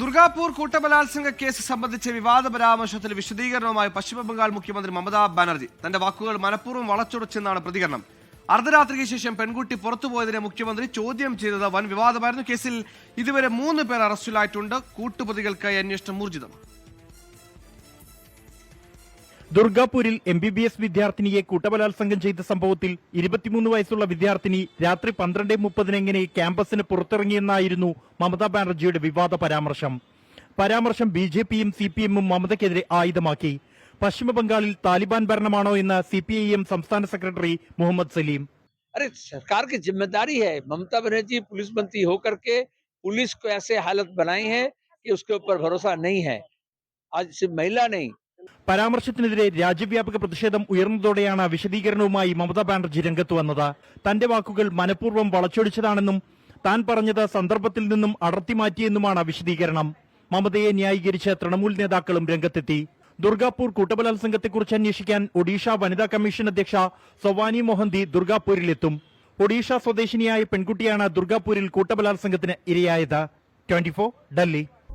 Durgapur കൂട്ടബലാത്സംഗ case സംബന്ധിച്ച വിവാദ പരാമർശത്തിൽ വിശദീകരണവുമായി പശ്ചിമബംഗാൾ മുഖ്യമന്ത്രി മമതാ ബാനർജി. തന്റെ വാക്കുകൾ മനഃപൂർവം വളച്ചൊടിച്ചെന്നാണ് പ്രതികരണം. അർദ്ധരാത്രിക്ക് ശേഷം പെൺകുട്ടി പുറത്തുപോയതിനെ മുഖ്യമന്ത്രി ചോദ്യം ചെയ്തത് വൻ വിവാദമായിരുന്നു. കേസിൽ ഇതുവരെ മൂന്ന് പേർ അറസ്റ്റിലായിട്ടുണ്ട്. കൂട്ടുപ്രതികൾക്കായി അന്വേഷണം ഊർജിതം ദുർഗാപൂരിൽ എം ബി ബി എസ് വിദ്യാർത്ഥിനിയെ കൂട്ടബലാത്സംഗം ചെയ്ത സംഭവത്തിൽ ഇരുപത്തിമൂന്ന് വയസ്സുള്ള വിദ്യാർത്ഥിനി രാത്രി പന്ത്രണ്ട് മുപ്പതിന് എങ്ങനെ ക്യാമ്പസിന് പുറത്തിറങ്ങിയെന്നായിരുന്നു മമതാ ബാനർജിയുടെ വിവാദ പരാമർശം പരാമർശം ബി ജെ പിയും സി പി എമ്മും മമതയ്ക്കെതിരെ ആയുധമാക്കി പശ്ചിമബംഗാളിൽ താലിബാൻ ഭരണമാണോ എന്ന് സി പി ഐ എം സംസ്ഥാന സെക്രട്ടറി മുഹമ്മദ് സലീം अरे सरकार की जिम्मेदारी है ममता बनर्जी पुलिस मंत्री होकर के पुलिस को ऐसे हालत बनाई है कि उसके ऊपर भरोसा नहीं है आज सिर्फ महिला नहीं പരാമർശത്തിനെതിരെ രാജ്യവ്യാപക പ്രതിഷേധം ഉയർന്നതോടെയാണ് വിശദീകരണവുമായി മമതാ ബാനർജി രംഗത്ത് വന്നത്. തന്റെ വാക്കുകൾ മനഃപൂർവം വളച്ചൊടിച്ചതാണെന്നും താൻ പറഞ്ഞത് സന്ദർഭത്തിൽ നിന്നും അടർത്തി മാറ്റിയെന്നുമാണ് വിശദീകരണം. മമതയെ ന്യായീകരിച്ച് തൃണമൂൽ നേതാക്കളും രംഗത്തെത്തി. ദുർഗാപൂർ കൂട്ടബലാത്സംഗത്തെക്കുറിച്ച് അന്വേഷിക്കാൻ ഒഡീഷ വനിതാ കമ്മീഷൻ അധ്യക്ഷ സൊവാനി മൊഹന്തി ദുർഗാപൂരിലെത്തും. ഒഡീഷ സ്വദേശിനിയായ പെൺകുട്ടിയാണ് ദുർഗാപൂരിൽ കൂട്ടബലാത്സംഗത്തിന് ഇരയായത്. ട്വന്റി ഡൽഹി.